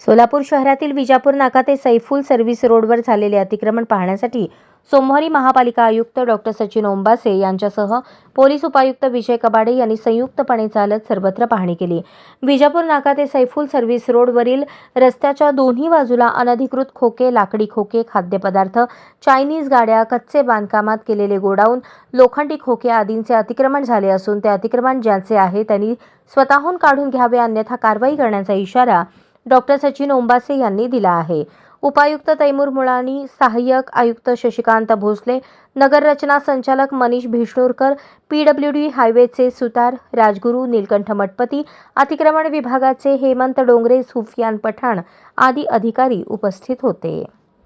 सोलापूर शहरातील विजापूर नाका ते सैफुल सर्व्हिस रोडवर झालेले अतिक्रमण पाहण्यासाठी सोमवारी महापालिका आयुक्त डॉक्टर सचिन ओंबासे यांच्यासह पोलीस उपायुक्त विजय कबाडे यांनी संयुक्तपणे चालत सर्वत्र पाहणी केली. विजापूर नाका ते सैफुल सर्व्हिस रोडवरील रस्त्याच्या दोन्ही बाजूला अनधिकृत खोके लाकडी खोके खाद्यपदार्थ चायनीज गाड्या कच्चे बांधकामात केलेले गोडाऊन लोखंडी खोके आदींचे अतिक्रमण झाले असून ते अतिक्रमण ज्याचे आहे त्यांनी स्वतःहून काढून घ्यावे अन्यथा कारवाई करण्याचा इशारा डॉक्टर सचिन ओंबासे यांनी दिला आहे. उपायुक्त तैमूर मुळानी सहाय्यक आयुक्त शशिकांत भोसले नगररचना संचालक मनीष भिष्णूरकर पीडब्ल्यूडी हायवेचे सुतार राजगुरू नीलकंठ मठपती अतिक्रमण विभागाचे हेमंत डोंगरे सुफियान पठाण आदी अधिकारी उपस्थित होते.